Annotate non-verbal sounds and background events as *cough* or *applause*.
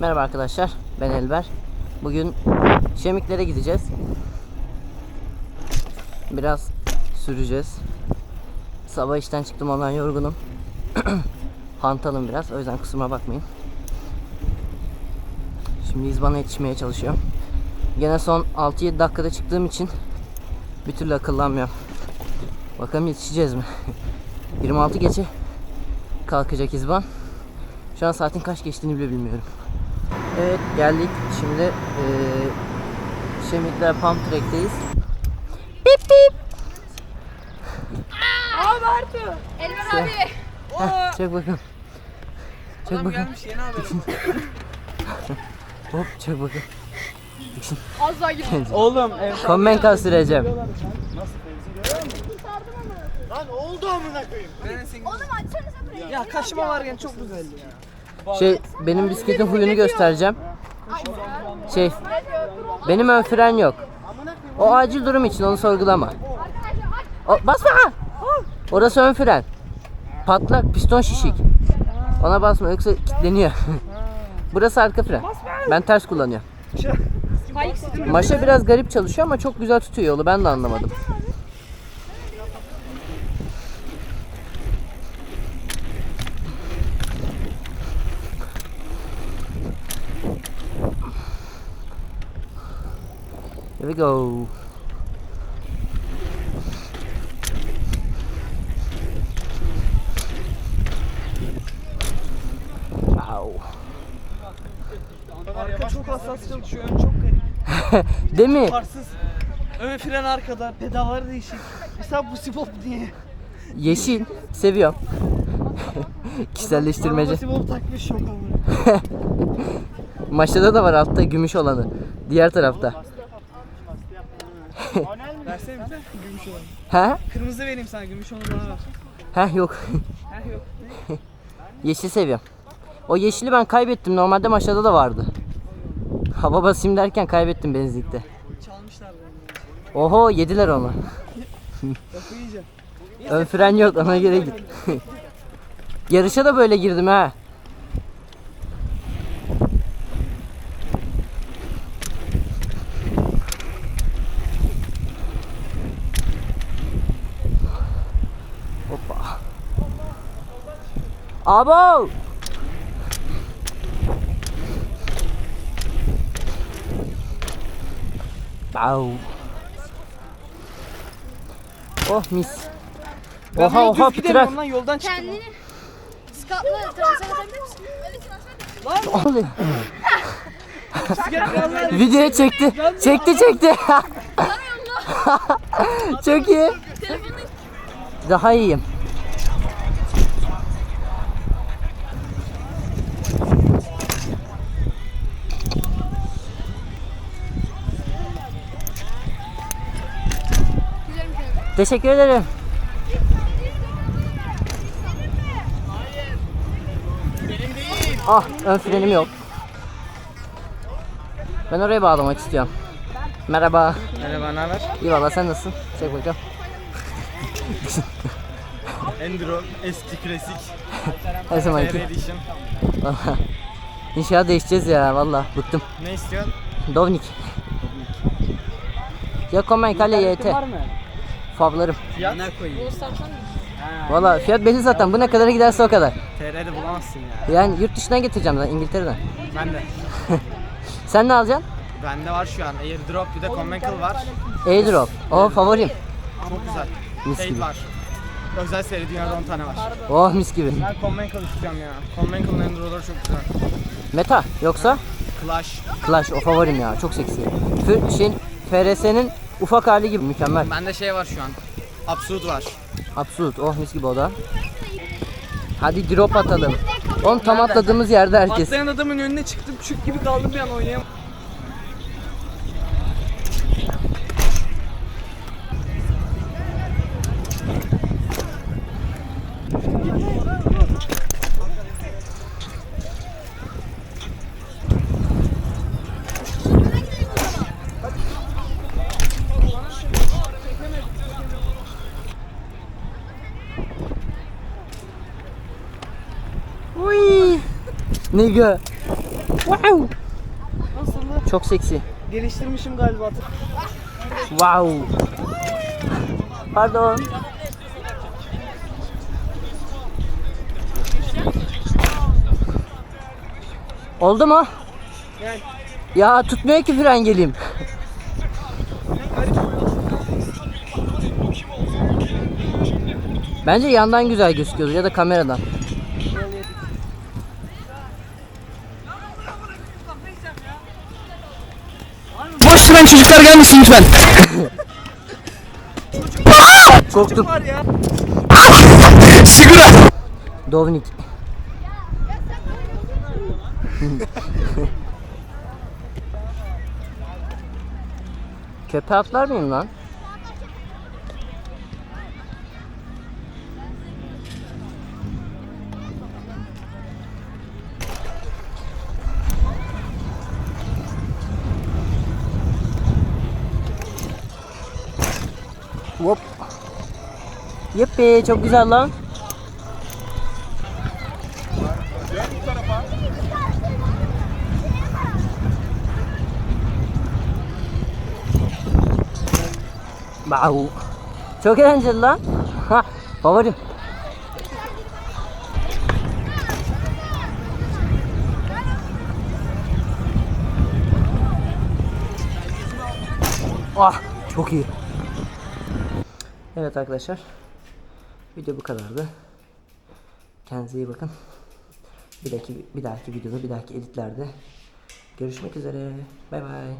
Merhaba arkadaşlar, ben Elber. Bugün Şemiklere gideceğiz. Biraz süreceğiz. Sabah işten çıktım ondan yorgunum. *clears throat* Hantalım biraz, o yüzden kusuruma bakmayın. Şimdi İzban'a yetişmeye çalışıyorum. Gene son 6-7 dakikada çıktığım için bir türlü akıllanmıyorum. Bakalım yetişeceğiz mi? *laughs* 26 geçe kalkacak İzban. Şu an saatin kaç geçtiğini bile bilmiyorum. Evet geldik. Şimdi eee Şemikler Pump Track'teyiz. Bip bip. Aa Bartu. Elmer abi. *laughs* Heh, çek bakalım. Çek Adam bakalım. gelmiş yeni haber. *laughs* Hop çek bakalım. Az daha gidiyor. Oğlum ev. Kommenka süreceğim. Lan oldu amına koyayım. Ya kaşıma var gene çok güzel ya. Şey benim bisikletin huyunu göstereceğim. Şey benim ön fren yok. O acil durum için onu sorgulama. O, basma! Orası ön fren. Patlak piston şişik. Ona basma yoksa kilitleniyor. *laughs* Burası arka fren. Ben ters kullanıyorum. Maşa biraz garip çalışıyor ama çok güzel tutuyor yolu ben de anlamadım. We go. Arka çok hassas çalışıyor. Ön çok garip. *laughs* Değil mi? Parsız. Ön fren arkada. Pedalları değişik. Mesela bu sipop niye? Yeşil. Seviyorum. *laughs* Kişiselleştirmece. Araba sipop takmış ama. *laughs* Maşada da var altta gümüş olanı. Diğer tarafta. Versene bir de. Gümüş olan. Ha? Kırmızı vereyim sana. Gümüş onu bana ver. Ha yok. Heh yok. Yeşil seviyorum. O yeşili ben kaybettim. Normalde maşada da vardı. Hava basayım derken kaybettim benzinlikte. Çalmışlar beni. Oho yediler onu. Lafı yiyeceğim. Ön fren yok ona göre git. Yarışa da böyle girdim ha. Abo! Au. Oh mis. Ben Oha oha düz gidemiyorum lan yoldan çıktım. Kendini skatla transfer atabilir misin? Öyle transfer Ne oluyor? Bisiklet vallahi Videoya çekti. Çekti çekti. *laughs* Çok iyi. Daha iyiyim. Teşekkür ederim. Ah ön frenim yok. Ben oraya bağlamak istiyorum. Merhaba. Merhaba ne haber? İyi valla sen nasılsın? Çek bakalım. Enduro eski klasik. Her zamanki. Edition. Valla. İnşallah değişeceğiz ya valla bıktım. Ne istiyorsun? Dovnik. Yakomen Kale YT. Var mı? Favlarım. Fiyat? Ne koyayım? Valla fiyat belli zaten. Bu ne kadara giderse o kadar. TR'de bulamazsın ya. Yani yurt dışından getireceğim ben İngiltere'den. Ben de. *laughs* Sen ne alacaksın? Bende var şu an Airdrop bir de Comical var. Airdrop. O favorim. Çok güzel. Mis Fade gibi. var. Özel seri dünyada 10 tane var. Oh mis gibi. Ben Comical istiyorum ya. Comical'ın Enduro'ları çok güzel. Meta yoksa Clash. Clash o favorim ya. Çok seksi. F şeyin FRS'nin ufak hali gibi mükemmel. Bende şey var şu an. Absolute var. Absolut. Oh mis gibi o da. Hadi drop atalım. On tam atladığımız yerde herkes. Atlayan adamın önüne çıktım. Çük gibi kaldım bir an oynayamam. Uy. Nigga. Wow. Nasıl? Çok seksi. Geliştirmişim galiba. Wow. Pardon. Oldu mu? Gel. Ya tutmuyor ki fren geleyim. Bence yandan güzel gözüküyordu ya da kameradan. Boş duran çocuklar gelmesin lütfen. *laughs* Korktum. *laughs* Sigara. Dovnik. *laughs* Köpe atlar mıyım lan? Hop. Yeppi çok güzel lan. Wow. Çok eğlenceli lan. Ha, favorim. Ah, çok iyi. Evet arkadaşlar. Video bu kadardı. Kendinize iyi bakın. Bir dahaki bir dahaki videoda, bir dahaki editlerde görüşmek üzere. Bay bay.